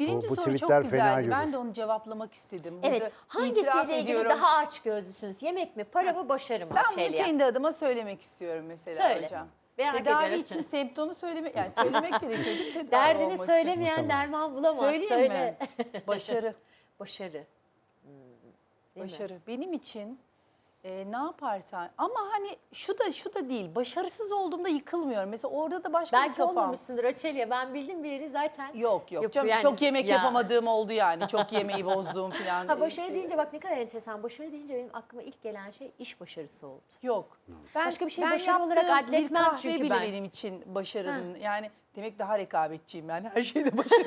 Birinci bu soru çok tweetler fena güzeldi. Ben de onu cevaplamak istedim. Evet. Burada Hangisiyle itiraf ilgili ediyorum. daha aç gözlüsünüz? Yemek mi, para mı, başarı mı Ben bunu kendi adıma söylemek istiyorum mesela Söyle. hocam. Merak Tedavi ediyorum. için semptomu söylemek, yani söylemek gerekiyor? Tedavi Derdini için. söylemeyen Tamam. derman bulamaz. Söyleyeyim Söyle. mi? Başarı. Başarı. Hmm, değil mi? Başarı. Benim için e, ne yaparsan ama hani şu da şu da değil. Başarısız olduğumda yıkılmıyorum. Mesela orada da başka bir Belki kafam. olmamışsındır Açelya. Ben bildim bir yeri zaten. Yok yok. Canım, yani- çok yemek Ya. yapamadığım oldu yani. Çok yemeği bozduğum falan. Ha başarı İşte- deyince bak ne kadar enteresan. Başarı deyince benim aklıma ilk gelen şey iş başarısı oldu. Yok. Ben, Başka bir şey başarı olarak yaptığım adletmem bir kahve çünkü bile ben. benim için başarının yani demek daha rekabetçiyim yani her şeyde başarı.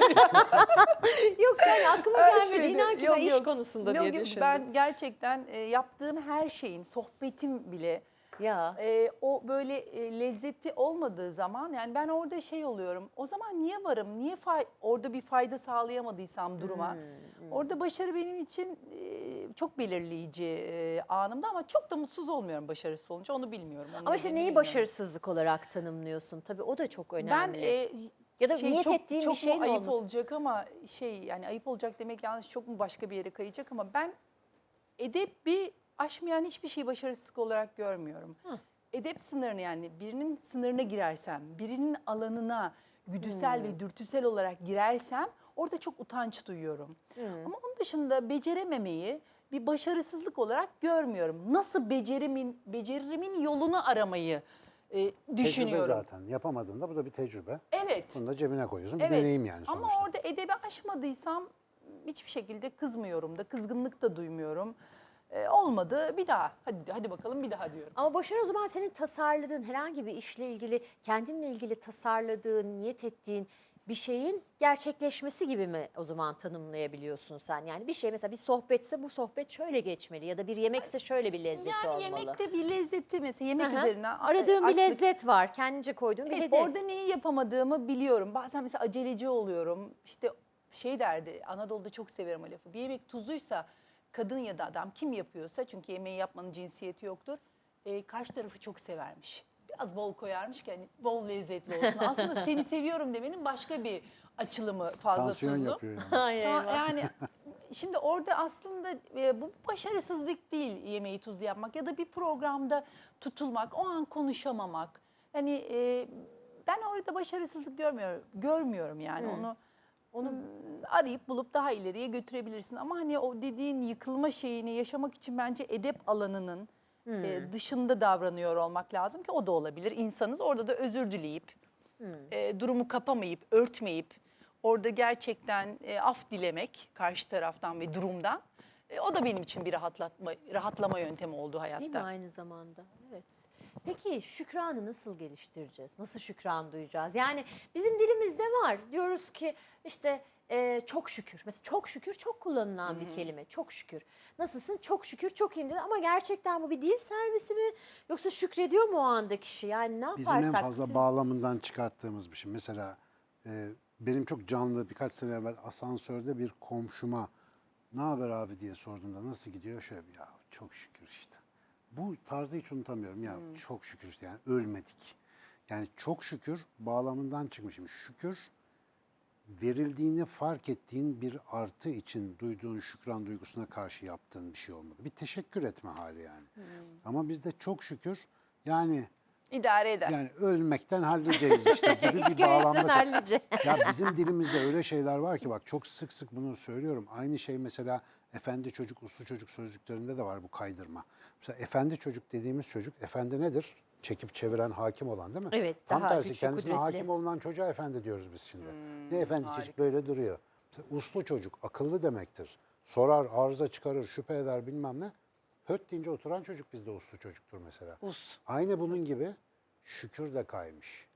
Yok yani aklıma Her gelmedi. şeyde. İnan ki Yok, ben iş yok. konusunda Yok, diye yok. düşündüm. Ben gerçekten e, yaptığım her şeyin, sohbetim bile Ya. e, o böyle e, lezzetli olmadığı zaman yani ben orada şey oluyorum. O zaman niye varım? Niye fay- orada bir fayda sağlayamadıysam duruma? Hmm, Orada başarı benim için e, çok belirleyici e, anımda ama çok da mutsuz olmuyorum başarısız olunca onu bilmiyorum. Onun Ama işte nedenini neyi bilmiyorum. başarısızlık olarak tanımlıyorsun? Tabii o da çok Ben önemli. e, Ya da niyet çok, ettiğin bir çok şey mu mi ayıp olmasın? olacak ama şey yani ayıp olacak demek yanlış çok mu başka bir yere kayacak ama ben edep bir aşmayan hiçbir şeyi başarısızlık olarak görmüyorum. Edep sınırını yani birinin sınırına girersem, birinin alanına güdüsel Hmm. ve dürtüsel olarak girersem orada çok utanç duyuyorum. Hmm. Ama onun dışında becerememeyi bir başarısızlık olarak görmüyorum. Nasıl becerimin beceririmin yolunu aramayı e, Tecrübe düşünüyorum. zaten. Yapamadığında bu da bir tecrübe. Evet. Bunu da cebine koyuyorsun. Bir Evet. deneyim yani Ama sonuçta. orada edebi aşmadıysam hiçbir şekilde kızmıyorum da, kızgınlık da duymuyorum. Ee, olmadı bir daha. Hadi hadi bakalım bir daha diyorum. Ama başarı o zaman senin tasarladığın herhangi bir işle ilgili, kendinle ilgili tasarladığın, niyet ettiğin bir şeyin gerçekleşmesi gibi mi o zaman tanımlayabiliyorsun sen? Yani bir şey mesela bir sohbetse bu sohbet şöyle geçmeli ya da bir yemekse şöyle bir lezzeti Yani olmalı. yemekte bir lezzeti mesela yemek hı. üzerinden Aradığın bir lezzet var, kendince koyduğun bir Evet, hedef. orada neyi yapamadığımı biliyorum. Bazen mesela aceleci oluyorum. İşte şey derdi Anadolu'da çok severim o lafı. Bir yemek tuzluysa kadın ya da adam kim yapıyorsa çünkü yemeği yapmanın cinsiyeti yoktur. E, karşı tarafı çok severmiş. Biraz bol koyarmış ki hani bol lezzetli olsun. Aslında seni seviyorum demenin başka bir açılımı fazla Tansiyon tuzlu. yapıyor yani. Ay, Ama eyvah. yani şimdi orada aslında e, bu başarısızlık değil yemeği tuzlu yapmak ya da bir programda tutulmak, o an konuşamamak. Hani e, ben orada başarısızlık görmüyorum, görmüyorum yani onu. Onu arayıp bulup daha ileriye götürebilirsin. Ama hani o dediğin yıkılma şeyini yaşamak için bence edep alanının e, dışında davranıyor olmak lazım ki o da olabilir. İnsanız orada da özür dileyip e, durumu kapamayıp, örtmeyip orada gerçekten e, af dilemek karşı taraftan ve durumdan e, o da benim için bir rahatlatma rahatlama yöntemi oldu hayatta. Değil mi aynı zamanda? Evet. Peki şükranı nasıl geliştireceğiz? Nasıl şükran duyacağız? Yani bizim dilimizde var. Diyoruz ki işte e, çok şükür. Mesela çok şükür çok kullanılan bir kelime. Çok şükür. Nasılsın? Çok şükür çok iyiyim. dedi. Ama gerçekten bu bir dil servisi mi? Yoksa şükrediyor mu o anda kişi? Yani ne Bizim yaparsak? en fazla siz- bağlamından çıkarttığımız bir şey. Mesela e, benim çok canlı birkaç sene evvel asansörde bir komşuma ne haber abi diye sorduğumda nasıl gidiyor? Şöyle bir, ya çok şükür işte. Bu tarzı hiç unutamıyorum ya çok şükür işte yani ölmedik. Yani çok şükür bağlamından çıkmışım. Şükür verildiğini fark ettiğin bir artı için duyduğun şükran duygusuna karşı yaptığın bir şey olmadı. Bir teşekkür etme hali yani. Ama bizde çok şükür yani İdare eder. yani ölmekten halledeceğiz işte gibi bir bağlamda. Ya bizim dilimizde öyle şeyler var ki bak çok sık sık bunu söylüyorum. Aynı şey mesela efendi çocuk, uslu çocuk sözlüklerinde de var bu kaydırma. Mesela efendi çocuk dediğimiz çocuk, efendi nedir? Çekip çeviren hakim olan değil mi? Evet, Tam daha tersi güçlü, kendisine kudretli. hakim olunan çocuğa efendi diyoruz biz şimdi. ne efendi çocuk harikasınız. böyle duruyor. Mesela uslu çocuk, akıllı demektir. Sorar, arıza çıkarır, şüphe eder bilmem ne. Höt deyince oturan çocuk bizde uslu çocuktur mesela. Us. Aynı bunun gibi şükür de kaymış.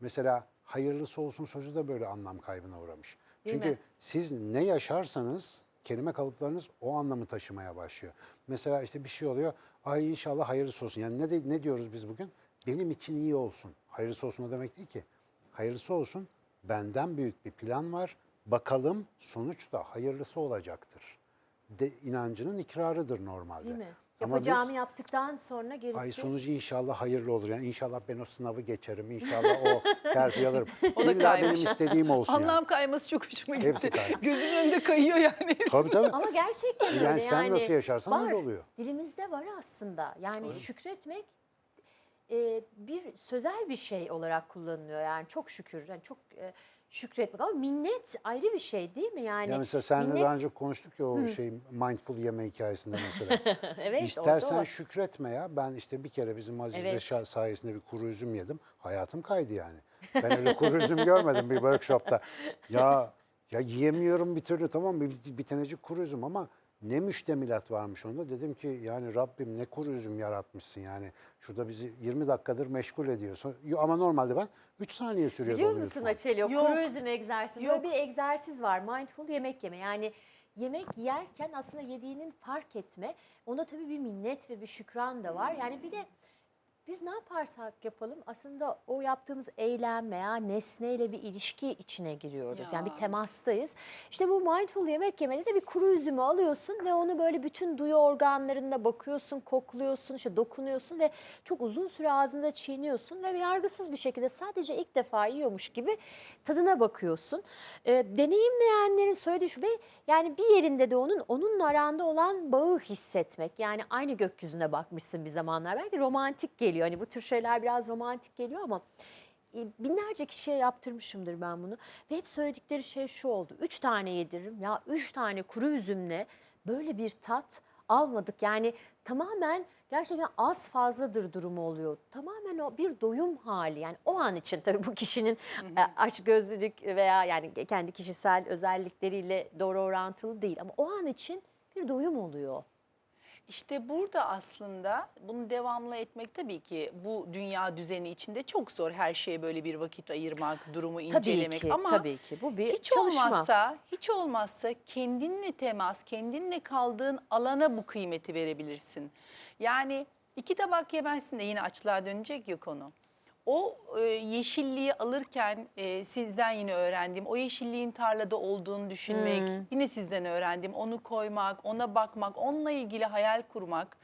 Mesela hayırlısı olsun sözü de böyle anlam kaybına uğramış. Değil Çünkü mi? siz ne yaşarsanız kelime kalıplarınız o anlamı taşımaya başlıyor. Mesela işte bir şey oluyor. Ay inşallah hayırlısı olsun. Yani ne ne diyoruz biz bugün? Benim için iyi olsun. Hayırlısı olsun o demek değil ki. Hayırlısı olsun. Benden büyük bir plan var. Bakalım sonuç da hayırlısı olacaktır. De inancının ikrarıdır normalde. Değil mi? Ama biz- Yapacağımı yaptıktan sonra gerisi... Ay sonucu inşallah hayırlı olur. Yani inşallah ben o sınavı geçerim. İnşallah o terfi alırım. O da İlla kaymış. benim istediğim olsun yani. Anlam kayması çok hoşuma gitti. Hepsi kaymış. Gözümün önünde kayıyor yani. hepsi. Tabii tabii. Ama gerçekten öyle. Yani sen nasıl yaşarsan var. öyle oluyor. Dilimizde var aslında. Yani şükretmek e, bir sözel bir şey olarak kullanılıyor. Yani çok şükür, yani çok e, şükretmek. Ama minnet ayrı bir şey değil mi? Yani Ya mesela seninle minnet- daha önce konuştuk ya o şey mindful yeme hikayesinde mesela. evet, İstersen şükretme ya. Ben işte bir kere bizim Azize Evet. Sayesinde bir kuru üzüm yedim. Hayatım kaydı yani. Ben öyle kuru üzüm görmedim bir workshopta. Ya ya yiyemiyorum bir türlü tamam bir, bir tanecik kuru üzüm ama ne müştemilat varmış onda. Dedim ki yani Rabbim ne kuru üzüm yaratmışsın yani. Şurada bizi 20 dakikadır meşgul ediyorsun. Yo, Ama normalde ben 3 saniye sürüyordu Biliyor musun. Açelio? Yok. Kuru üzüm egzersizi. Yok. Böyle bir egzersiz var. Mindful yemek yeme. Yani yemek yerken aslında yediğinin fark etme. Onda tabii bir minnet ve bir şükran da var. Yani bir de biz ne yaparsak yapalım aslında o yaptığımız eylem veya nesneyle bir ilişki içine giriyoruz. Ya. Yani bir temastayız. İşte bu mindful yemek yemede de bir kuru üzümü alıyorsun ve onu böyle bütün duyu organlarında bakıyorsun, kokluyorsun, işte dokunuyorsun ve çok uzun süre ağzında çiğniyorsun ve yargısız bir şekilde sadece ilk defa yiyormuş gibi tadına bakıyorsun. Ee, deneyimleyenlerin söylediği şu ve yani bir yerinde de onun onunla aranda olan bağı hissetmek. Yani aynı gökyüzüne bakmışsın bir zamanlar. Belki romantik geliyor. Hani bu tür şeyler biraz romantik geliyor ama e, binlerce kişiye yaptırmışımdır ben bunu. Ve hep söyledikleri şey şu oldu. Üç tane yediririm. Ya üç tane kuru üzümle böyle bir tat almadık. Yani tamamen gerçekten az fazladır durumu oluyor. Tamamen o bir doyum hali. Yani o an için tabii bu kişinin e, açgözlülük veya yani kendi kişisel özellikleriyle doğru orantılı değil. Ama o an için bir doyum oluyor. İşte burada aslında bunu devamlı etmek tabii ki bu dünya düzeni içinde çok zor. Her şeye böyle bir vakit ayırmak, durumu Tabii incelemek. ki, Ama tabii ki. Bu bir hiç çalışma. olmazsa, hiç olmazsa kendinle temas, kendinle kaldığın alana bu kıymeti verebilirsin. Yani iki tabak yemezsin de yine açlığa dönecek ya konu. O e, yeşilliği alırken e, sizden yine öğrendiğim, o yeşilliğin tarlada olduğunu düşünmek, yine sizden öğrendiğim, onu koymak, ona bakmak, onunla ilgili hayal kurmak.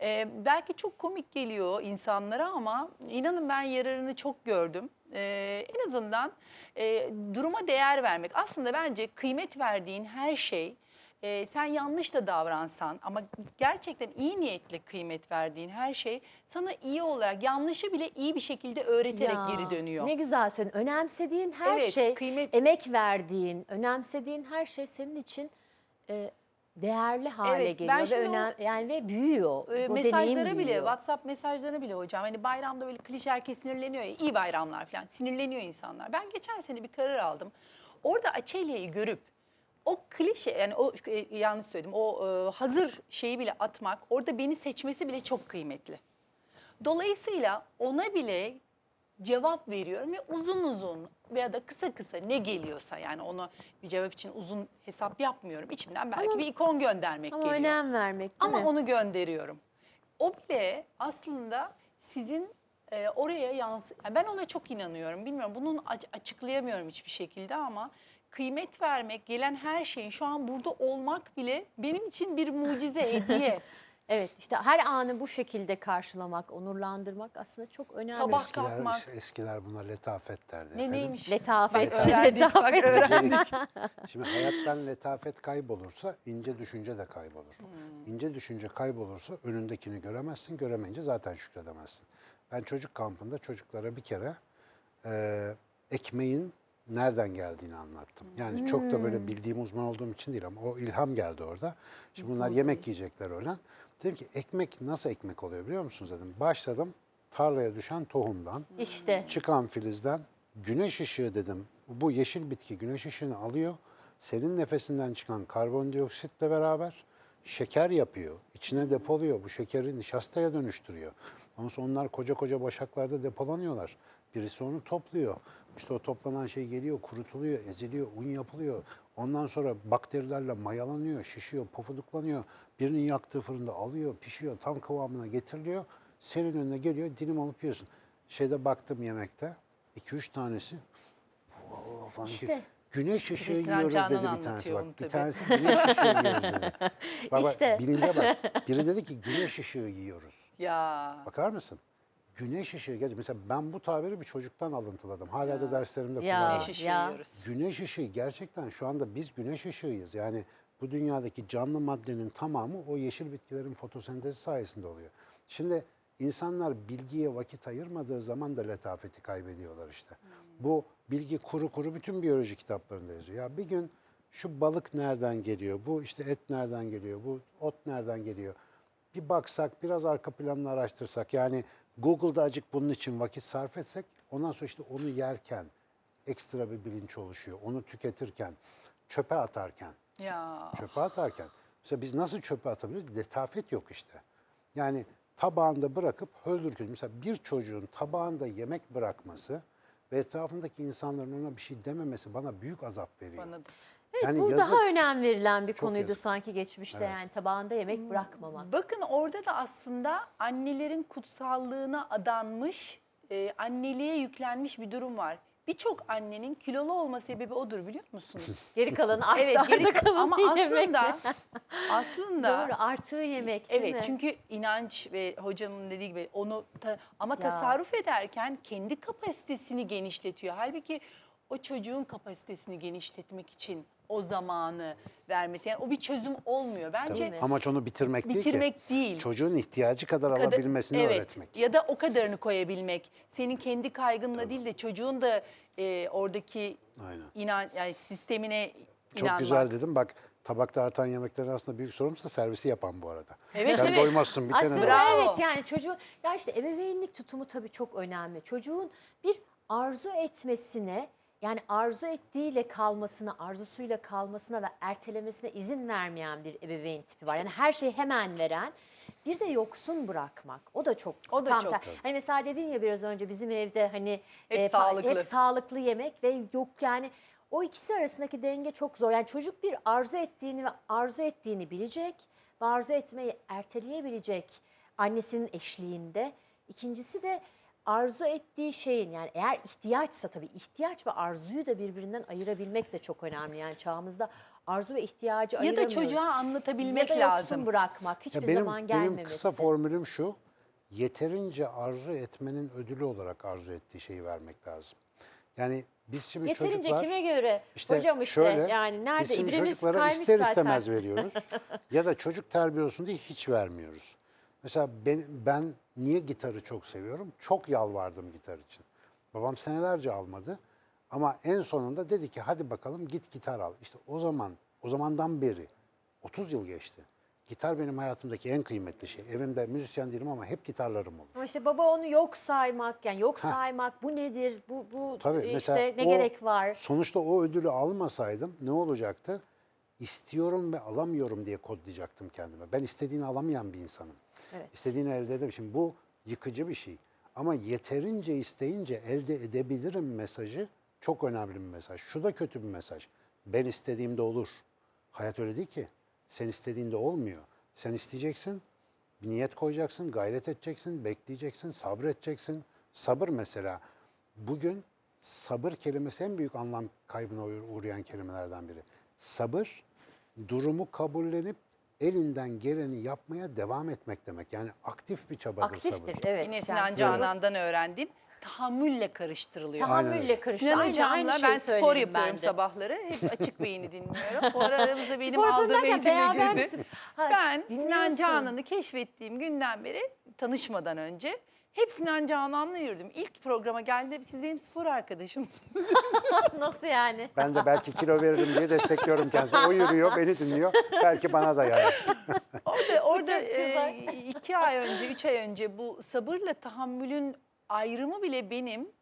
E, belki çok komik geliyor insanlara ama inanın ben yararını çok gördüm. E, en azından e, duruma değer vermek. Aslında bence kıymet verdiğin her şey e, sen yanlış da davransan ama gerçekten iyi niyetle kıymet verdiğin her şey sana iyi olarak yanlışı bile iyi bir şekilde öğreterek Ya, geri dönüyor. Ne güzel söyledin. Önemsediğin her Evet, şey, kıymet- emek verdiğin, önemsediğin her şey senin için e, değerli hale Evet, ben geliyor ve şimdi o- önem yani ve büyüyor. Ee, o mesajlara deneyim bile, büyüyor. WhatsApp mesajlarına bile hocam hani bayramda böyle klişe herkes sinirleniyor ya, iyi bayramlar falan sinirleniyor insanlar. Ben geçen sene bir karar aldım. Orada Açelya'yı görüp o klişe yani o e, yanlış söyledim o e, hazır şeyi bile atmak orada beni seçmesi bile çok kıymetli. Dolayısıyla ona bile cevap veriyorum ve uzun uzun veya da kısa kısa ne geliyorsa yani onu bir cevap için uzun hesap yapmıyorum. İçimden belki Ama- bir ikon göndermek Ama geliyor. önem vermek değil Ama mi? onu gönderiyorum. O bile aslında sizin e, oraya yansı... yani ben ona çok inanıyorum. Bilmiyorum bunun aç- açıklayamıyorum hiçbir şekilde ama kıymet vermek, gelen her şeyin şu an burada olmak bile benim için bir mucize, hediye. Evet işte her anı bu şekilde karşılamak, onurlandırmak aslında çok önemli. Sabah Eskiler, kalkmak. eskiler buna letafet derdi. ne efendim. neymiş? Letafet, Bak öğrendik, bak letafet. öğrendik. Şimdi hayattan letafet kaybolursa ince düşünce de kaybolur. İnce düşünce kaybolursa önündekini göremezsin, göremeyince zaten şükredemezsin. Ben çocuk kampında çocuklara bir kere e, ekmeğin nereden geldiğini anlattım. Yani çok da böyle bildiğim uzman olduğum için değil ama o ilham geldi orada. Şimdi bunlar yemek yiyecekler öğlen. Dedim ki ekmek nasıl ekmek oluyor biliyor musunuz dedim. Başladım tarlaya düşen tohumdan, İşte çıkan filizden güneş ışığı dedim. Bu yeşil bitki güneş ışığını alıyor. Senin nefesinden çıkan karbondioksitle beraber şeker yapıyor. İçine depoluyor. Bu şekeri nişastaya dönüştürüyor. Ondan sonra onlar koca koca başaklarda depolanıyorlar. Birisi onu topluyor. İşte o toplanan şey geliyor, kurutuluyor, eziliyor, un yapılıyor. Ondan sonra bakterilerle mayalanıyor, şişiyor, pofuduklanıyor. Birinin yaktığı fırında alıyor, pişiyor, tam kıvamına getiriliyor. Senin önüne geliyor, dilim alıp yiyorsun. Şeyde baktım yemekte, 2-3 tanesi falan İşte. Güneş ışığı yiyoruz dedi bir tanesi bak. onu Bir tabii. tanesi güneş ışığı yiyoruz dedi. Bak, bak, İşte. bilince bak. Biri dedi ki güneş ışığı yiyoruz. Ya. Bakar mısın? Güneş ışığı. gerçi Mesela ben bu tabiri bir çocuktan alıntıladım. Hala da derslerimde Ya. kullanıyorum. Güneş ışığı Ya. yiyoruz. Güneş ışığı gerçekten şu anda biz güneş ışığıyız. Yani bu dünyadaki canlı maddenin tamamı o yeşil bitkilerin fotosentezi sayesinde oluyor. Şimdi insanlar bilgiye vakit ayırmadığı zaman da letafeti kaybediyorlar işte. Bu bilgi kuru kuru bütün biyoloji kitaplarında yazıyor. Ya bir gün şu balık nereden geliyor, bu işte et nereden geliyor, bu ot nereden geliyor? Bir baksak, biraz arka planını araştırsak yani Google'da acık bunun için vakit sarf etsek ondan sonra işte onu yerken ekstra bir bilinç oluşuyor. Onu tüketirken, çöpe atarken, Ya. çöpe atarken. Mesela biz nasıl çöpe atabiliriz? Letafet yok işte. Yani tabağında bırakıp öldürürken. Mesela bir çocuğun tabağında yemek bırakması ve etrafındaki insanların ona bir şey dememesi bana büyük azap veriyor. Bana da. Evet, Yani bu yazık. daha önem verilen bir Çok konuydu yazık. sanki geçmişte yani tabağında yemek bırakmamak. Bakın orada da aslında annelerin kutsallığına adanmış, e, anneliğe yüklenmiş bir durum var. Birçok annenin kilolu olma sebebi odur biliyor musunuz? Geri kalanı arttı evet, geri, kalanı ama yemek. aslında aslında Doğru artığı yemek değil Evet mi? çünkü inanç ve hocamın dediği gibi onu ta- ama Ya. tasarruf ederken kendi kapasitesini genişletiyor. Halbuki o çocuğun kapasitesini genişletmek için o zamanı vermesi. Yani o bir çözüm olmuyor. Bence mi? Amaç onu bitirmek, değil ki. bitirmek değil. Çocuğun ihtiyacı kadar Kadar- alabilmesini evet, öğretmek. Ya da o kadarını koyabilmek. Senin kendi kaygınla değil de çocuğun da e, oradaki Aynen. inan yani sistemine Çok inanmak. güzel dedim. Bak tabakta artan yemeklerin aslında büyük sorumlusu da servisi yapan bu arada. Evet, Sen evet. doymazsın bir tane Aslında daha. Evet yani çocuğu ya işte ebeveynlik tutumu tabii çok önemli. Çocuğun bir arzu etmesine yani arzu ettiğiyle kalmasına, arzusuyla kalmasına ve ertelemesine izin vermeyen bir ebeveyn tipi var. Yani her şeyi hemen veren. Bir de yoksun bırakmak. O da çok O da tam çok. ter- Hani mesela dedin ya biraz önce bizim evde hani Hep pa- sağlıklı. hep sağlıklı yemek ve yok yani o ikisi arasındaki denge çok zor. Yani çocuk bir arzu ettiğini ve arzu ettiğini bilecek ve arzu etmeyi erteleyebilecek annesinin eşliğinde. İkincisi de arzu ettiği şeyin yani eğer ihtiyaçsa tabii ihtiyaç ve arzuyu da birbirinden ayırabilmek de çok önemli. Yani çağımızda arzu ve ihtiyacı Ya da ayıramıyoruz. çocuğa anlatabilmek ya da yoksun lazım. bırakmak hiçbir Ya benim, zaman benim gelmemesi. kısa formülüm şu. Yeterince arzu etmenin ödülü olarak arzu ettiği şeyi vermek lazım. Yani biz şimdi Yeterince çocuklar... kime göre? İşte Hocam işte şöyle, yani nerede biz şimdi çocuklara ister zaten. istemez veriyoruz. ya da çocuk terbiye olsun diye hiç vermiyoruz. Mesela ben, ben niye gitarı çok seviyorum? Çok yalvardım gitar için. Babam senelerce almadı. Ama en sonunda dedi ki hadi bakalım git gitar al. İşte o zaman, o zamandan beri 30 yıl geçti. Gitar benim hayatımdaki en kıymetli şey. Evimde müzisyen değilim ama hep gitarlarım olur. Ama işte baba onu yok saymak yani yok saymak bu nedir? Bu bu Tabii işte ne o- gerek var? Sonuçta o ödülü almasaydım ne olacaktı? İstiyorum ve alamıyorum diye kodlayacaktım kendime. Ben istediğini alamayan bir insanım. Evet. İstediğini elde edemem. Şimdi bu yıkıcı bir şey. Ama yeterince isteyince elde edebilirim mesajı çok önemli bir mesaj. Şu da kötü bir mesaj. Ben istediğimde olur. Hayat öyle değil ki. Sen istediğinde olmuyor. Sen isteyeceksin, bir niyet koyacaksın, gayret edeceksin, bekleyeceksin, sabredeceksin. Sabır mesela. Bugün sabır kelimesi en büyük anlam kaybına uğra- uğrayan kelimelerden biri. Sabır, durumu kabullenip elinden geleni yapmaya devam etmek demek. Yani aktif bir çabadır Aktiftir sabır. evet. Yine Sinan sabır- Canan'dan öğrendim. Tahammülle karıştırılıyor. Tahammülle karıştı. Sinan Aynı, Hocam'la aynı ben şeyi spor söyledim yapıyorum ben de. sabahları. Hep açık beyni dinliyorum. Bu ara aramıza benim Spor aldığım yaparken eğitime beraber girdi. misin? Ha, Ben Sinan dinliyorsun. Canan'ı keşfettiğim günden beri tanışmadan önce hep Sinan Canan'la yürüdüm. İlk programa geldiğinde siz benim spor arkadaşımsınız. Nasıl yani? Ben de belki kilo veririm diye destekliyorum kendisini. O yürüyor, beni dinliyor. Belki bana da yarar. Orada, orada e, iki ay önce, üç ay önce bu sabırla tahammülün ayrımı bile benim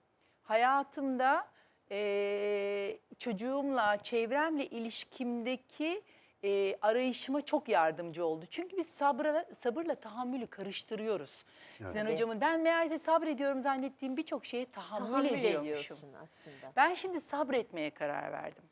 hayatımda e, çocuğumla, çevremle ilişkimdeki e, arayışıma çok yardımcı oldu. Çünkü biz sabırla, sabırla tahammülü karıştırıyoruz. Sinan Tabii. Hocam'ın ben meğerse sabrediyorum zannettiğim birçok şeye tahammül, Tahammül ediyormuşum. ediyorsun aslında. Ben şimdi sabretmeye karar verdim.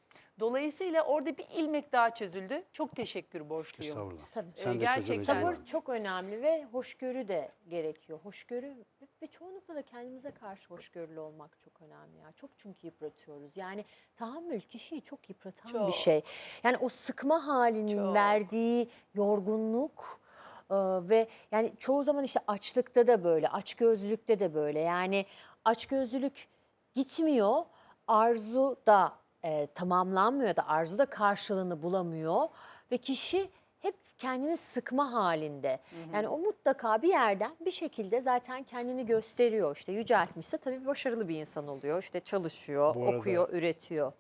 Dolayısıyla orada bir ilmek daha çözüldü. Çok teşekkür borçluyum. Estağfurullah. Tabii. Sen de gerçekten. çözemeyeceksin. Sabır çok önemli ve hoşgörü de gerekiyor. Hoşgörü Ve çoğunlukla da kendimize karşı hoşgörülü olmak çok önemli ya. Çok çünkü yıpratıyoruz. Yani tahammül kişiyi çok yıpratan bir Çok. şey. Yani o sıkma halinin Çok. verdiği yorgunluk e, ve yani çoğu zaman işte açlıkta da böyle, açgözlülükte de böyle. Yani açgözlülük gitmiyor, arzu da e, tamamlanmıyor da arzu da karşılığını bulamıyor ve kişi kendini sıkma halinde. Yani o mutlaka bir yerden bir şekilde zaten kendini gösteriyor. İşte yüceltmişse tabii başarılı bir insan oluyor. İşte çalışıyor, Bu arada- okuyor, üretiyor.